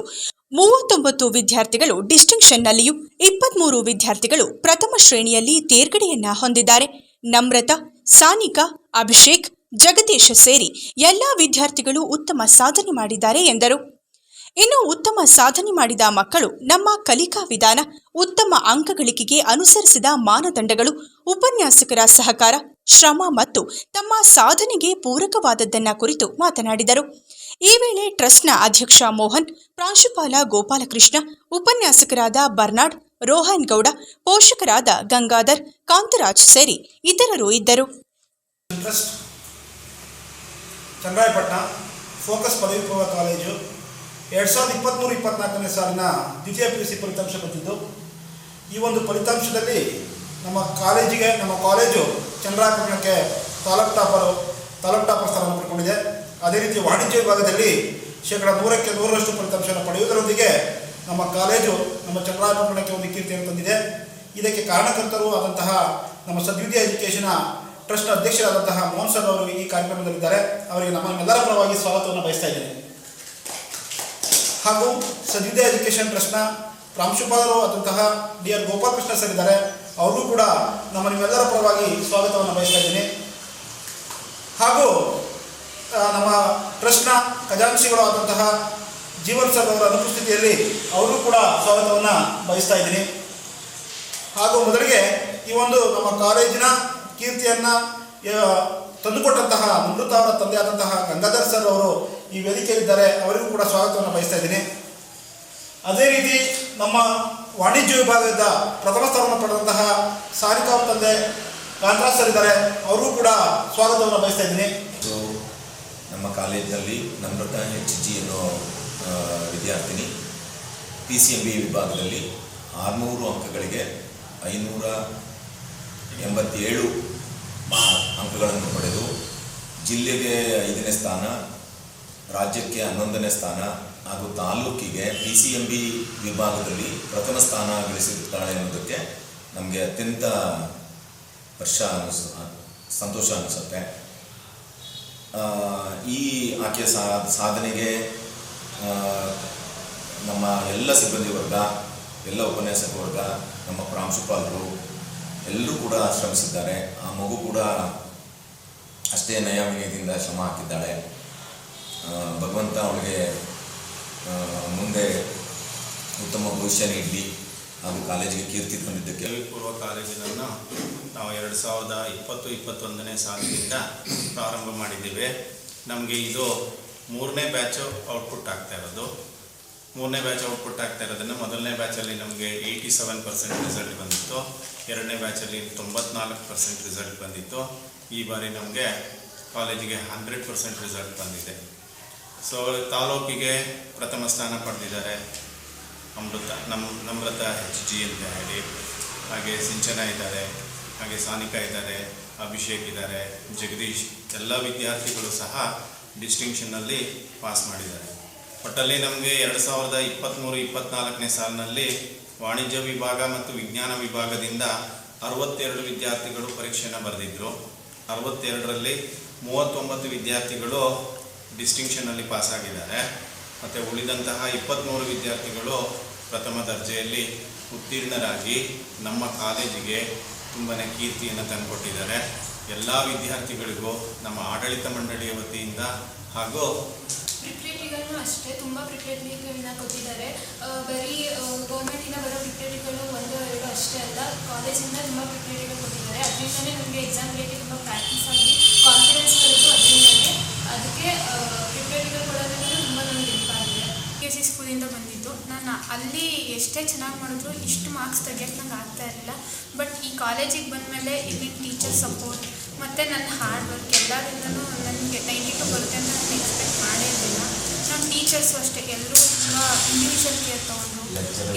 ಮೂವತ್ತೊಂಬತ್ತು ವಿದ್ಯಾರ್ಥಿಗಳು ಡಿಸ್ಟಿಂಕ್ಷನ್ನಲ್ಲಿಯೂ ಇಪ್ಪತ್ಮೂರು ವಿದ್ಯಾರ್ಥಿಗಳು ಪ್ರಥಮ ಶ್ರೇಣಿಯಲ್ಲಿ ತೇರ್ಗಡೆಯನ್ನ ಹೊಂದಿದ್ದಾರೆ. ನಮ್ರತಾ, ಸಾನಿಕಾ, ಅಭಿಷೇಕ್, ಜಗದೀಶ್ ಸೇರಿ ಎಲ್ಲಾ ವಿದ್ಯಾರ್ಥಿಗಳು ಉತ್ತಮ ಸಾಧನೆ ಮಾಡಿದ್ದಾರೆ ಎಂದರು. ಇನ್ನು ಉತ್ತಮ ಸಾಧನೆ ಮಾಡಿದ ಮಕ್ಕಳು ನಮ್ಮ ಕಲಿಕಾ ವಿಧಾನ, ಉತ್ತಮ ಅಂಕಗಳಿಕೆಗೆ ಅನುಸರಿಸಿದ ಮಾನದಂಡಗಳು, ಉಪನ್ಯಾಸಕರ ಸಹಕಾರ, ಶ್ರಮ ಮತ್ತು ತಮ್ಮ ಸಾಧನೆಗೆ ಪೂರಕವಾದದ್ದನ್ನ ಕುರಿತು ಮಾತನಾಡಿದರು. ಈ ವೇಳೆ ಟ್ರಸ್ಟ್ನ ಅಧ್ಯಕ್ಷ ಮೋಹನ್, ಪ್ರಾಂಶುಪಾಲ ಗೋಪಾಲಕೃಷ್ಣ, ಉಪನ್ಯಾಸಕರಾದ ಬರ್ನಾಡ್, ರೋಹನ್ ಗೌಡ, ಪೋಷಕರಾದ ಗಂಗಾಧರ್, ಕಾಂತರಾಜ್ ಸೇರಿ ಇತರರು ಇದ್ದರು. ಚನ್ನರಾಯಪಟ್ಟಣ ಫೋಕಸ್ ಪದವಿ ಪೂರ್ವ ಕಾಲೇಜು ಎರಡು ಸಾವಿರದ ಇಪ್ಪತ್ತ್ಮೂರು ಇಪ್ಪತ್ನಾಲ್ಕನೇ ಸಾಲಿನ ದ್ವಿತೀಯ ಪಿ ಯು ಸಿ ಫಲಿತಾಂಶ ಬಂದಿದ್ದು, ಈ ಒಂದು ಫಲಿತಾಂಶದಲ್ಲಿ ನಮ್ಮ ಕಾಲೇಜಿಗೆ, ನಮ್ಮ ಕಾಲೇಜು ಚಂದ್ರಾಪಟ್ಟಣಕ್ಕೆ ತಾಲೂಕ್ ಟಾಪರು, ತಾಲೂಕ್ ಟಾಪರ್ ಸ್ಥಾನವನ್ನು ಪಡ್ಕೊಂಡಿದೆ. ಅದೇ ರೀತಿ ವಾಣಿಜ್ಯ ವಿಭಾಗದಲ್ಲಿ ಶೇಕಡ ನೂರಕ್ಕೆ ನೂರರಷ್ಟು ಫಲಿತಾಂಶವನ್ನು ಪಡೆಯುವುದರೊಂದಿಗೆ ನಮ್ಮ ಕಾಲೇಜು, ನಮ್ಮ ಚನ್ನರಾಯಪಟ್ಟಣಕ್ಕೆ ಒಂದು ಕೀರ್ತಿಯನ್ನು ತಂದಿದೆ. ಇದಕ್ಕೆ ಕಾರಣಕರ್ತರು ಆದಂತಹ ನಮ್ಮ ಸದ್ವಿದ್ಯಾ ಎಜುಕೇಷನ್ ಟ್ರಸ್ಟ್ ಅಧ್ಯಕ್ಷರಾದಂತಹ ಮೋಹನ್ ಸರ್ ಅವರು ಈ ಕಾರ್ಯಕ್ರಮದಲ್ಲಿದ್ದಾರೆ. ಅವರಿಗೆ ನಮ್ಮೆಲ್ಲರ ಪರವಾಗಿ ಸ್ವಾಗತವನ್ನು ಬಯಸ್ತಾ ಇದ್ದೇನೆ. ಹಾಗೂ ಸದ್ವಿದ್ಯಾ ಎಜುಕೇಷನ್ ಟ್ರಸ್ಟ್ನ ಪ್ರಾಂಶುಪಾಲರು ಆದಂತಹ ಡಿ ಆರ್ ಗೋಪಾಲಕೃಷ್ಣ ಸರ್ ಇದ್ದಾರೆ. ಅವರು ಕೂಡ ನಮ್ಮ ನಿಮ್ಮೆಲ್ಲರ ಪರವಾಗಿ ಸ್ವಾಗತವನ್ನು ಬಯಸ್ತಾ ಇದ್ದೀನಿ. ಹಾಗೂ ನಮ್ಮ ಟ್ರಸ್ಟ್ನ ಖಜಾಂಶಿಗಳು ಆದಂತಹ ಜೀವನ್ ಸರ್ ಅವರ ಅನುಪಸ್ಥಿತಿಯಲ್ಲಿ ಅವರು ಕೂಡ ಸ್ವಾಗತವನ್ನು ಬಯಸ್ತಾ ಇದ್ದೀನಿ. ಹಾಗೂ ಮೊದಲಿಗೆ ಈ ಒಂದು ನಮ್ಮ ಕಾಲೇಜಿನ ಕೀರ್ತಿಯನ್ನು ತಂದುಕೊಟ್ಟಂತಹ ಅಮೃತ ಅವರ ತಂದೆಯಾದಂತಹ ಗಂಗಾಧರ್ ಸರ್ ಅವರು ಈ ವೇದಿಕೆಯಲ್ಲಿದ್ದಾರೆ, ಅವರಿಗೂ ಕೂಡ ಸ್ವಾಗತವನ್ನು ಬಯಸ್ತಾ ಇದ್ದೀನಿ. ಅದೇ ರೀತಿ ನಮ್ಮ ವಾಣಿಜ್ಯ ವಿಭಾಗದ ಪ್ರಥಮ ಸ್ಥಾನವನ್ನು ಪಡೆದಂತಹ ಸಾರಿಕಾ ಅವ್ರ ತಂದೆ ಕಾಂತರಾಜ್ ಸರ್ ಇದ್ದಾರೆ, ಅವರಿಗೂ ಕೂಡ ಸ್ವಾಗತವನ್ನು ಬಯಸ್ತಾ ಇದ್ದೀನಿ. ನಮ್ಮ ಕಾಲೇಜಿನಲ್ಲಿ ನಮ್ರತ ಎಚ್ ಜಿ ಅನ್ನೋ ವಿದ್ಯಾರ್ಥಿನಿ ಪಿ ಸಿ ಎಂ ಬಿ ವಿಭಾಗದಲ್ಲಿ ಆರುನೂರು ಅಂಕಗಳಿಗೆ ಐನೂರ ಎಂಬತ್ತೇಳು ಅಂಕಗಳನ್ನು ಪಡೆದು ಜಿಲ್ಲೆಗೆ ಐದನೇ ಸ್ಥಾನ, ರಾಜ್ಯಕ್ಕೆ ಹನ್ನೊಂದನೇ ಸ್ಥಾನ ಹಾಗೂ ತಾಲೂಕಿಗೆ ಪಿ ಸಿ ಎಂ ಬಿ ವಿಭಾಗದಲ್ಲಿ ಪ್ರಥಮ ಸ್ಥಾನ ಗಳಿಸಿರುತ್ತಾಳೆ ಅನ್ನೋದಕ್ಕೆ ನಮಗೆ ಅತ್ಯಂತ ಹರ್ಷ ಅನಿಸ್ ಸಂತೋಷ ಅನಿಸುತ್ತೆ. ಈ ಆಕೆಯ ಸಾಧನೆಗೆ ನಮ್ಮ ಎಲ್ಲ ಸಿಬ್ಬಂದಿ ವರ್ಗ, ಎಲ್ಲ ಉಪನ್ಯಾಸಕ ವರ್ಗ, ನಮ್ಮ ಪ್ರಾಂಶುಪಾಲರು ಎಲ್ಲರೂ ಕೂಡ ಶ್ರಮಿಸಿದ್ದಾರೆ. ಆ ಮಗು ಕೂಡ ಅಷ್ಟೇ ನಯಾಮಿನಿಯದಿಂದ ಶ್ರಮ ಹಾಕಿದ್ದಾಳೆ. ಭಗವಂತ ಅವಳಿಗೆ ಮುಂದೆ ಉತ್ತಮ ಭವಿಷ್ಯ ನೀಡಲಿ. ಹಾಗೂ ಕಾಲೇಜಿಗೆ ಕೀರ್ತಿ ತಂದಿದ್ದಕ್ಕೆ. ಪೂರ್ವ ಕಾಲೇಜಿನನ್ನು ನಾವು ಎರಡು ಸಾವಿರದ ಇಪ್ಪತ್ತು, ಇಪ್ಪತ್ತೊಂದನೇ ಸಾಲಿನಿಂದ ಪ್ರಾರಂಭ ಮಾಡಿದ್ದೇವೆ. ನಮಗೆ ಇದು ಮೂರನೇ ಬ್ಯಾಚು ಔಟ್ಪುಟ್ ಆಗ್ತಾ ಇರೋದು. ಮೂರನೇ ಬ್ಯಾಚ್ ಔಟ್ಪುಟ್ ಆಗ್ತಾ ಇರೋದನ್ನು ಮೊದಲನೇ ಬ್ಯಾಚಲ್ಲಿ ನಮಗೆ ಏಯ್ಟಿ ಸೆವೆನ್ ಪರ್ಸೆಂಟ್ ರಿಸಲ್ಟ್ ಬಂದಿತ್ತು. ಎರಡನೇ ಬ್ಯಾಚಲ್ಲಿ ತೊಂಬತ್ನಾಲ್ಕು ಪರ್ಸೆಂಟ್ ರಿಸಲ್ಟ್ ಬಂದಿತ್ತು. ಈ ಬಾರಿ ನಮಗೆ ಕಾಲೇಜಿಗೆ ಹಂಡ್ರೆಡ್ ಪರ್ಸೆಂಟ್ ರಿಸಲ್ಟ್ ಬಂದಿದೆ. ಸೊ ತಾಲೂಕಿಗೆ ಪ್ರಥಮ ಸ್ಥಾನ ಪಡೆದಿದ್ದಾರೆ. ಅಮೃತ ನಮ್ಮ ನಮ್ರತ ಹೆಚ್ ಜಿ ಅಂತ ಹೇಳಿ. ಹಾಗೆ ಸಿಂಚನ ಇದ್ದಾರೆ, ಹಾಗೆ ಸಾನಿಕಾ ಇದ್ದಾರೆ, ಅಭಿಷೇಕ್ ಇದ್ದಾರೆ, ಜಗದೀಶ್, ಎಲ್ಲ ವಿದ್ಯಾರ್ಥಿಗಳು ಸಹ ಡಿಸ್ಟಿಂಕ್ಷನ್ನಲ್ಲಿ ಪಾಸ್ ಮಾಡಿದ್ದಾರೆ. ಒಟ್ಟಲ್ಲಿ ನಮಗೆ ಎರಡು ಸಾವಿರದ ಇಪ್ಪತ್ತ್ಮೂರು ಇಪ್ಪತ್ತ್ನಾಲ್ಕನೇ ಸಾಲಿನಲ್ಲಿ ವಾಣಿಜ್ಯ ವಿಭಾಗ ಮತ್ತು ವಿಜ್ಞಾನ ವಿಭಾಗದಿಂದ ಅರವತ್ತೆರಡು ವಿದ್ಯಾರ್ಥಿಗಳು ಪರೀಕ್ಷೆಯನ್ನು ಬರೆದಿದ್ದರು ಅರವತ್ತೆರಡರಲ್ಲಿ ಮೂವತ್ತೊಂಬತ್ತು ವಿದ್ಯಾರ್ಥಿಗಳು ಡಿಸ್ಟಿಂಕ್ಷನ್ನಲ್ಲಿ ಪಾಸಾಗಿದ್ದಾರೆ ಮತ್ತು ಉಳಿದಂತಹ ಇಪ್ಪತ್ತ್ಮೂರು ವಿದ್ಯಾರ್ಥಿಗಳು ಪ್ರಥಮ ದರ್ಜೆಯಲ್ಲಿ ಉತ್ತೀರ್ಣರಾಗಿ ನಮ್ಮ ಕಾಲೇಜಿಗೆ ತುಂಬಾ ಕೀರ್ತಿಯನ್ನು ತಂದುಕೊಟ್ಟಿದ್ದಾರೆ. ಎಲ್ಲ ವಿದ್ಯಾರ್ಥಿಗಳಿಗೂ ನಮ್ಮ ಆಡಳಿತ ಮಂಡಳಿಯ ವತಿಯಿಂದ ಹಾಗೂ ಕ್ರಿಕೆಟಿಗರು ಅಷ್ಟೇ, ತುಂಬ ಪ್ರಿಪ್ರೇಟರಿಗಳನ್ನ ಕೊಟ್ಟಿದ್ದಾರೆ. ಬರೀ ಗೌರ್ಮೆಂಟಿಂದ ಬರೋ ಕ್ರಿಕೆಟಿಗಳು ಒಂದು, ಎರಡು ಅಷ್ಟೇ ಅಲ್ಲ ಕಾಲೇಜಿಂದ ತುಂಬ ಪ್ರಿಪ್ರೇಟರಿಗಳು ಕೊಟ್ಟಿದ್ದಾರೆ. ಅದರಿಂದಲೇ ನಮಗೆ ಎಕ್ಸಾಮ್ಗಳಿಗೆ ತುಂಬ ಪ್ರಾಕ್ಟೀಸ್ ಆಗಿ ಕಾನ್ಫಿಡೆನ್ಸ್ ಬರೋದು ಅದರಿಂದನೇ ಅದಕ್ಕೆ ಪ್ರಿಪ್ರೇಟರಿಗಳು ಕೊಡೋದ್ರಿಂದ ತುಂಬ ನಮಗೆ ಹೆಲ್ಪ್ ಆಗಿದೆ ಕೆ ಸಿ ಸ್ಕೂಲಿಂದ ಬಂದಿದ್ದು ನಾನು ಅಲ್ಲಿ ಎಷ್ಟೇ ಚೆನ್ನಾಗಿ ಮಾಡಿದ್ರು ಇಷ್ಟು ಮಾರ್ಕ್ಸ್ ತೆಗಿಯೋಕ್ಕೆ ನಂಗೆ ಆಗ್ತಾ ಇರಲಿಲ್ಲ. ಬಟ್ ಈ ಕಾಲೇಜಿಗೆ ಬಂದಮೇಲೆ ಇಲ್ಲಿನ ಟೀಚರ್ ಸಪೋರ್ಟ್ ಮತ್ತು ನನ್ನ ಹಾರ್ಡ್ ವರ್ಕ್ ಎಲ್ಲರಿಂದನೂ ನನಗೆ ನೈಂಟಿ ಟು ಬರುತ್ತೆ ಅಂತ ನಾನು ಎಕ್ಸ್ಪೆಕ್ಟ್ ಮಾಡೇ ಇರಲಿಲ್ಲ ನಮ್ಮ ಟೀಚರ್ಸು ಅಷ್ಟೇ ಎಲ್ಲರೂ ತುಂಬ ಇಂಡಿವಿಜುವಲ್ ಕೇರ್ ತೊಗೊಂಡ್ರು.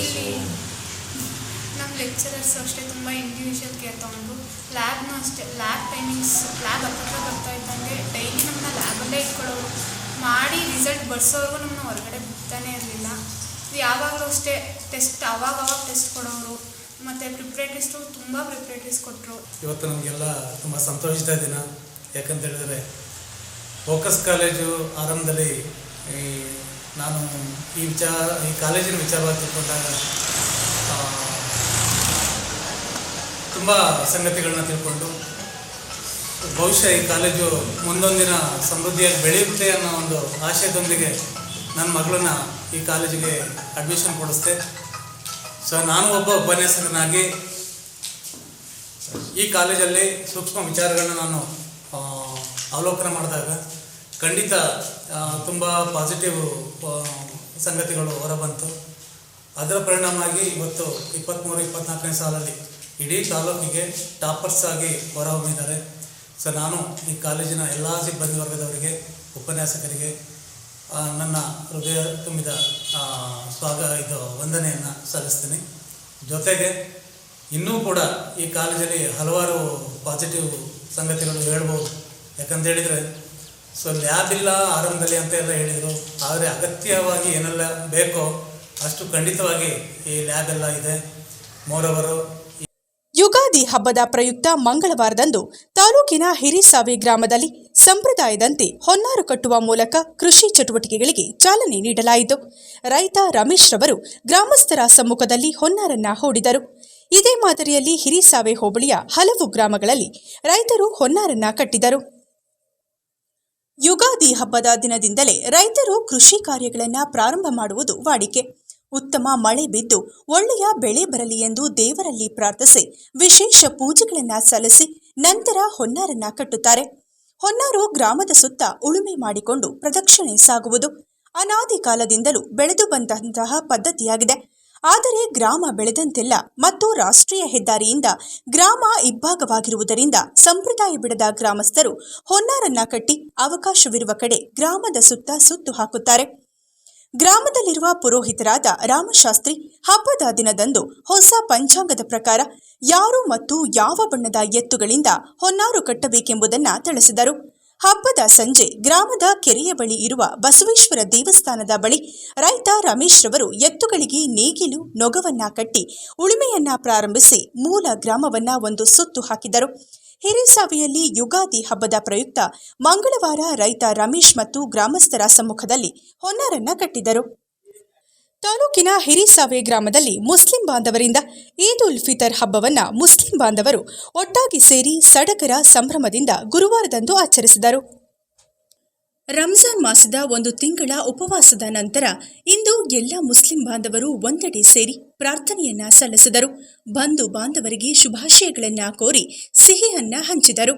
ಇಲ್ಲಿ ನಮ್ಮ ಲೆಕ್ಚರರ್ಸು ಅಷ್ಟೇ ತುಂಬ ಇಂಡಿವಿಜುವಲ್ ಕೇರ್ ತೊಗೊಂಡ್ರು. ಲ್ಯಾಬ್ನೂ ಅಷ್ಟೇ ಲ್ಯಾಬ್ ಟೈಮಿಂಗ್ಸ್ ಲ್ಯಾಬ್ ಹತ್ರ ಬರ್ತಾ ಇದ್ದಂಗೆ ಡೈಲಿ ನಮ್ಮನ್ನ ಲ್ಯಾಬಲ್ಲೇ ಇಟ್ಕೊಳ್ಳೋರು ಮಾಡಿ ರಿಸಲ್ಟ್ ಬರ್ಸೋವರೆಗೂ ನಮ್ಮನ್ನ ಹೊರಗಡೆ ಬಿಡ್ತಾನೆ ಇರಲಿಲ್ಲ. ಯಾವಾಗಲೂ ಅಷ್ಟೇ ಟೆಸ್ಟ್ ಅವಾಗ ಅವಾಗ ಟೆಸ್ಟ್ ಕೊಡೋರು, ಮತ್ತು ಪ್ರಿಪ್ರೇಟ್ರಿಸ್ಟು ತುಂಬ ಪ್ರಿಪ್ರೇಟಿಸ್ ಕೊಟ್ಟರು ಇವತ್ತು ನಮಗೆಲ್ಲ ತುಂಬ ಸಂತೋಷದ ದಿನ. ಯಾಕಂತ ಹೇಳಿದ್ರೆ ಫೋಕಸ್ ಕಾಲೇಜು ಆರಂಭದಲ್ಲಿ ಈ ನಾನು ಈ ವಿಚಾರ, ಈ ಕಾಲೇಜಿನ ವಿಚಾರವಾಗಿ ತಿಳ್ಕೊಂಡಾಗ ತುಂಬ ಸಂಗತಿಗಳನ್ನ ತಿಳ್ಕೊಂಡು, ಬಹುಶಃ ಈ ಕಾಲೇಜು ಮುಂದೊಂದಿನ ಸಮೃದ್ಧಿಯಾಗಿ ಬೆಳೆಯುತ್ತೆ ಅನ್ನೋ ಒಂದು ಆಶಯದೊಂದಿಗೆ ನನ್ನ ಮಗಳನ್ನ ಈ ಕಾಲೇಜಿಗೆ ಅಡ್ಮಿಷನ್ ಕೊಡಿಸ್ದೆ. ಸೊ ನಾನು ಒಬ್ಬ ಉಪನ್ಯಾಸಕನಾಗಿ ಈ ಕಾಲೇಜಲ್ಲಿ ಸೂಕ್ಷ್ಮ ವಿಚಾರಗಳನ್ನ ನಾನು ಅವಲೋಕನ ಮಾಡಿದಾಗ ಖಂಡಿತ ತುಂಬ ಪಾಸಿಟಿವ್ ಸಂಗತಿಗಳು ಹೊರಬಂತು. ಅದರ ಪರಿಣಾಮವಾಗಿ ಇವತ್ತು ಇಪ್ಪತ್ತ್ಮೂರು ಇಪ್ಪತ್ತ್ನಾಲ್ಕನೇ ಸಾಲಲ್ಲಿ ಇಡೀ ತಾಲೂಕಿಗೆ ಟಾಪರ್ಸ್ ಆಗಿ ಹೊರಹೊಮ್ಮಿದ್ದಾರೆ. ಸೊ ನಾನು ಈ ಕಾಲೇಜಿನ ಎಲ್ಲ ಸಿಬ್ಬಂದಿ ವರ್ಗದವರಿಗೆ, ಉಪನ್ಯಾಸಕರಿಗೆ ನನ್ನ ಹೃದಯ ತುಂಬಿದ ಸ್ವಾಗ, ಇದು ವಂದನೆಯನ್ನು ಸಲ್ಲಿಸ್ತೀನಿ. ಜೊತೆಗೆ ಇನ್ನೂ ಕೂಡ ಈ ಕಾಲೇಜಲ್ಲಿ ಹಲವಾರು ಪಾಸಿಟಿವ್ ಸಂಗತಿಗಳು ಹೇಳ್ಬೋದು. ಯಾಕಂತೇಳಿದರೆ ಸೊ ಲ್ಯಾಬ್ ಇಲ್ಲ ಆರಂಭದಲ್ಲಿ ಅಂತ ಎಲ್ಲ ಹೇಳಿದರು. ಆದರೆ ಅಗತ್ಯವಾಗಿ ಏನೆಲ್ಲ ಬೇಕೋ ಅಷ್ಟು ಖಂಡಿತವಾಗಿ ಈ ಲ್ಯಾಬ್ ಎಲ್ಲ ಇದೆ. ಮೋರವರು ಯುಗಾದಿ ಹಬ್ಬದ ಪ್ರಯುಕ್ತ ಮಂಗಳವಾರದಂದು ತಾಲೂಕಿನ ಹಿರಿಸಾವೆ ಗ್ರಾಮದಲ್ಲಿ ಸಂಪ್ರದಾಯದಂತೆ ಹೊನ್ನಾರು ಕಟ್ಟುವ ಮೂಲಕ ಕೃಷಿ ಚಟುವಟಿಕೆಗಳಿಗೆ ಚಾಲನೆ ನೀಡಲಾಯಿತು. ರೈತ ರಮೇಶ್ ರವರು ಗ್ರಾಮಸ್ಥರ ಸಮ್ಮುಖದಲ್ಲಿ ಹೊನ್ನಾರನ್ನ ಹೂಡಿದರು. ಇದೇ ಮಾದರಿಯಲ್ಲಿ ಹಿರಿಸಾವೆ ಹೋಬಳಿಯ ಹಲವು ಗ್ರಾಮಗಳಲ್ಲಿ ರೈತರು ಹೊನ್ನಾರನ್ನ ಕಟ್ಟಿದರು. ಯುಗಾದಿ ಹಬ್ಬದ ದಿನದಿಂದಲೇ ರೈತರು ಕೃಷಿ ಕಾರ್ಯಗಳನ್ನು ಪ್ರಾರಂಭ ಮಾಡುವುದು ವಾಡಿಕೆ. ಉತ್ತಮ ಮಳೆ ಬಿದ್ದು ಒಳ್ಳೆಯ ಬೆಳೆ ಬರಲಿ ಎಂದು ದೇವರಲ್ಲಿ ಪ್ರಾರ್ಥಿಸಿ ವಿಶೇಷ ಪೂಜೆಗಳನ್ನು ಸಲ್ಲಿಸಿ ನಂತರ ಹೊನ್ನಾರನ್ನ ಕಟ್ಟುತ್ತಾರೆ. ಹೊನ್ನಾರು ಗ್ರಾಮದ ಸುತ್ತ ಉಳುಮೆ ಮಾಡಿಕೊಂಡು ಪ್ರದಕ್ಷಿಣೆ ಸಾಗುವುದು ಅನಾದಿ ಕಾಲದಿಂದಲೂ ಬೆಳೆದು ಬಂದಂತಹ ಪದ್ಧತಿಯಾಗಿದೆ. ಆದರೆ ಗ್ರಾಮ ಬೆಳೆದಂತೆಲ್ಲ ಮತ್ತು ರಾಷ್ಟ್ರೀಯ ಹೆದ್ದಾರಿಯಿಂದ ಗ್ರಾಮ ಇಬ್ಬಾಗವಾಗಿರುವುದರಿಂದ ಸಂಪ್ರದಾಯ ಬಿಡದ ಗ್ರಾಮಸ್ಥರು ಹೊನ್ನಾರನ್ನ ಕಟ್ಟಿ ಅವಕಾಶವಿರುವ ಕಡೆ ಗ್ರಾಮದ ಸುತ್ತ ಸುತ್ತು ಹಾಕುತ್ತಾರೆ. ಗ್ರಾಮದಲ್ಲಿರುವ ಪುರೋಹಿತರಾದ ರಾಮಶಾಸ್ತ್ರಿ ಹಬ್ಬದ ದಿನದಂದು ಹೊಸ ಪಂಚಾಂಗದ ಪ್ರಕಾರ ಯಾರು ಮತ್ತು ಯಾವ ಬಣ್ಣದ ಎತ್ತುಗಳಿಂದ ಹೊನ್ನಾರು ಕಟ್ಟಬೇಕೆಂಬುದನ್ನು ತಿಳಿಸಿದರು. ಹಬ್ಬದ ಸಂಜೆ ಗ್ರಾಮದ ಕೆರೆಯ ಬಳಿ ಇರುವ ಬಸವೇಶ್ವರ ದೇವಸ್ಥಾನದ ಬಳಿ ರೈತ ರಮೇಶ್ ರವರು ಎತ್ತುಗಳಿಗೆ ನೇಗಿಲು, ನೊಗವನ್ನ ಕಟ್ಟಿ ಉಳುಮೆಯನ್ನ ಪ್ರಾರಂಭಿಸಿ ಮೂಲ ಗ್ರಾಮವನ್ನ ಒಂದು ಸುತ್ತು ಹಾಕಿದರು. ಹಿರೇಸಾವೆಯಲ್ಲಿ ಯುಗಾದಿ ಹಬ್ಬದ ಪ್ರಯುಕ್ತ ಮಂಗಳವಾರ ರೈತ ರಮೇಶ್ ಮತ್ತು ಗ್ರಾಮಸ್ಥರ ಸಮ್ಮುಖದಲ್ಲಿ ಹೊನ್ನಾರನ್ನ ಕಟ್ಟಿದರು. ತಾಲೂಕಿನ ಹಿರಿಸಾವೆ ಗ್ರಾಮದಲ್ಲಿ ಮುಸ್ಲಿಂ ಬಾಂಧವರಿಂದ ಈದ್ ಉಲ್ ಫಿತರ್ ಹಬ್ಬವನ್ನು ಮುಸ್ಲಿಂ ಬಾಂಧವರು ಒಟ್ಟಾಗಿ ಸೇರಿ ಸಡಗರ ಸಂಭ್ರಮದಿಂದ ಗುರುವಾರದಂದು ಆಚರಿಸಿದರು. ರಂಜಾನ್ ಮಾಸದ ಒಂದು ತಿಂಗಳ ಉಪವಾಸದ ನಂತರ ಇಂದು ಎಲ್ಲ ಮುಸ್ಲಿಂ ಬಾಂಧವರು ಒಂದೆಡೆ ಸೇರಿ ಪ್ರಾರ್ಥನೆಯನ್ನ ಸಲ್ಲಿಸಿದರು. ಬಂಧು ಬಾಂಧವರಿಗೆ ಶುಭಾಶಯಗಳನ್ನ ಕೋರಿ ಸಿಹಿಯನ್ನ ಹಂಚಿದರು.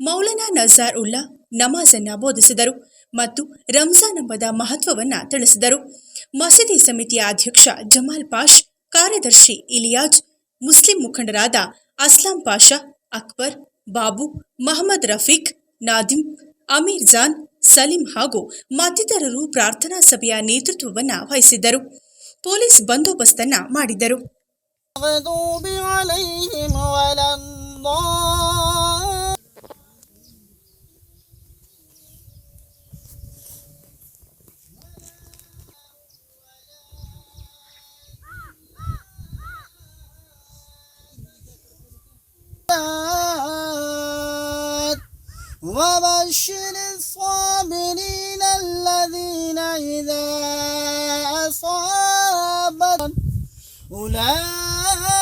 ಮೌಲನಾ ನಜಾರ್ ಉಲ್ಲಾ ನಮಾಜನ್ನ ಬೋಧಿಸಿದರು ಮತ್ತು ರಂಜಾನ್ ಹಬ್ಬದ ಮಹತ್ವವನ್ನ ತಿಳಿಸಿದರು. ಮಸೀದಿ ಸಮಿತಿಯ ಅಧ್ಯಕ್ಷ ಜಮಾಲ್ ಪಾಷ್, ಕಾರ್ಯದರ್ಶಿ ಇಲಿಯಾಜ್, ಮುಸ್ಲಿಂ ಮುಖಂಡರಾದ ಅಸ್ಲಾಂ ಪಾಷಾ ಅಕ್ಬರ್, ಬಾಬು ಮಹಮ್ಮದ್ ರಫೀಕ್ ನಾದಿಮ್ ಅಮೀರ್ ಜಾನ್, ಸಲೀಂ ಹಾಗೂ ಮತ್ತಿತರರು ಪ್ರಾರ್ಥನಾ ಸಭೆಯ ನೇತೃತ್ವವನ್ನು ವಹಿಸಿದ್ದರು. ಪೊಲೀಸ್ ಬಂದೋಬಸ್ತನ್ನ ಮಾಡಿದ್ದರು. وبشر الصابرين الذين إذا أصابت أولئك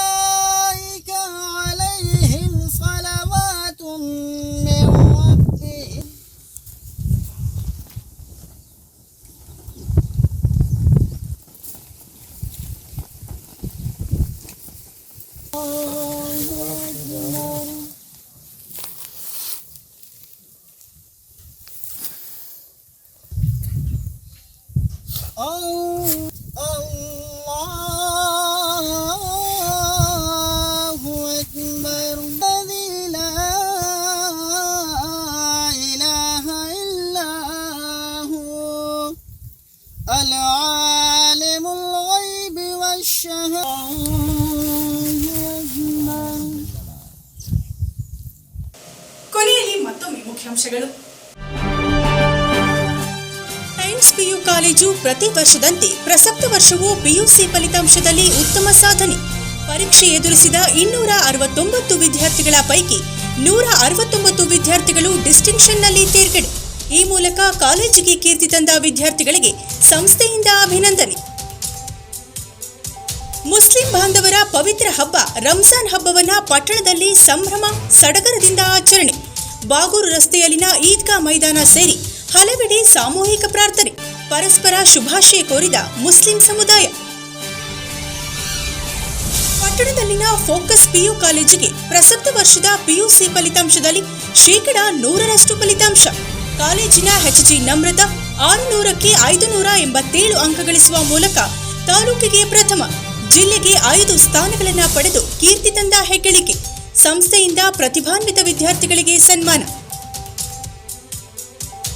ಟೈಮ್ಸ್ ಪಿಯು ಕಾಲೇಜು ಪ್ರತಿ ವರ್ಷದಂತೆ ಪ್ರಸಕ್ತ ವರ್ಷವೂ ಪಿಯುಸಿ ಫಲಿತಾಂಶದಲ್ಲಿ ಉತ್ತಮ ಸಾಧನೆ. ಪರೀಕ್ಷೆ ಎದುರಿಸಿದ ಇನ್ನೂರ ಅರವತ್ತೊಂಬತ್ತು ವಿದ್ಯಾರ್ಥಿಗಳ ಪೈಕಿ ನೂರ ಅರವತ್ತೊಂಬತ್ತು ವಿದ್ಯಾರ್ಥಿಗಳು ಡಿಸ್ಟಿಂಕ್ಷನ್ನಲ್ಲಿ ತೇರ್ಗಡೆ. ಈ ಮೂಲಕ ಕಾಲೇಜಿಗೆ ಕೀರ್ತಿ ತಂದ ವಿದ್ಯಾರ್ಥಿಗಳಿಗೆ ಸಂಸ್ಥೆಯಿಂದ ಅಭಿನಂದನೆ. ಮುಸ್ಲಿಂ ಬಾಂಧವರ ಪವಿತ್ರ ಹಬ್ಬ ರಂಜಾನ್ ಹಬ್ಬವನ್ನು ಪಟ್ಟಣದಲ್ಲಿ ಸಂಭ್ರಮ, ಸಡಗರದಿಂದ ಆಚರಣೆ. ಬಾಗೂರು ರಸ್ತೆಯಲ್ಲಿನ ಈದ್ಗಾ ಮೈದಾನ ಸೇರಿ ಹಲವೆಡೆ ಸಾಮೂಹಿಕ ಪ್ರಾರ್ಥನೆ, ಪರಸ್ಪರ ಶುಭಾಶಯ ಕೋರಿದ ಮುಸ್ಲಿಂ ಸಮುದಾಯ. ಪಟ್ಟಣದಲ್ಲಿನ ಫೋಕಸ್ ಪಿಯು ಕಾಲೇಜಿಗೆ ಪ್ರಸಕ್ತ ವರ್ಷದ ಪಿಯುಸಿ ಫಲಿತಾಂಶದಲ್ಲಿ ಶೇಕಡಾ ನೂರರಷ್ಟು ಫಲಿತಾಂಶ. ಕಾಲೇಜಿನ ಎಚ್ಜಿ ನಮ್ರತ ಆರುನೂರಕ್ಕೆ ಐದು ನೂರ ಎಂಬತ್ತೇಳು ಅಂಕ ಗಳಿಸುವ ಮೂಲಕ ತಾಲೂಕಿಗೆ ಪ್ರಥಮ, ಜಿಲ್ಲೆಗೆ ಐದು ಸ್ಥಾನಗಳನ್ನು ಪಡೆದು ಕೀರ್ತಿ ತಂದ ಹೆಗ್ಗಳಿಕೆ. ಸಂಸ್ಥೆಯಿಂದ ಪ್ರತಿಭಾನ್ವಿತ ವಿದ್ಯಾರ್ಥಿಗಳಿಗೆ ಸನ್ಮಾನ.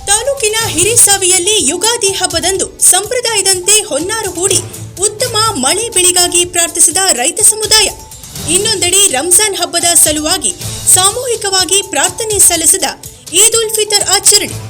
ತಾಲೂಕಿನ ಹಿರೇಸಾವಿಯಲ್ಲಿ ಯುಗಾದಿ ಹಬ್ಬದಂದು ಸಂಪ್ರದಾಯದಂತೆ ಹೊನ್ನಾರು ಹೂಡಿ ಉತ್ತಮ ಮಳೆ ಬೆಳೆಗಾಗಿ ಪ್ರಾರ್ಥಿಸಿದ ರೈತ ಸಮುದಾಯ. ಇನ್ನೊಂದೆಡೆ ರಂಜಾನ್ ಹಬ್ಬದ ಸಲುವಾಗಿ ಸಾಮೂಹಿಕವಾಗಿ ಪ್ರಾರ್ಥನೆ ಸಲ್ಲಿಸಿದ ಈದ್ ಉಲ್ ಫಿತರ್ ಆಚರಣೆ.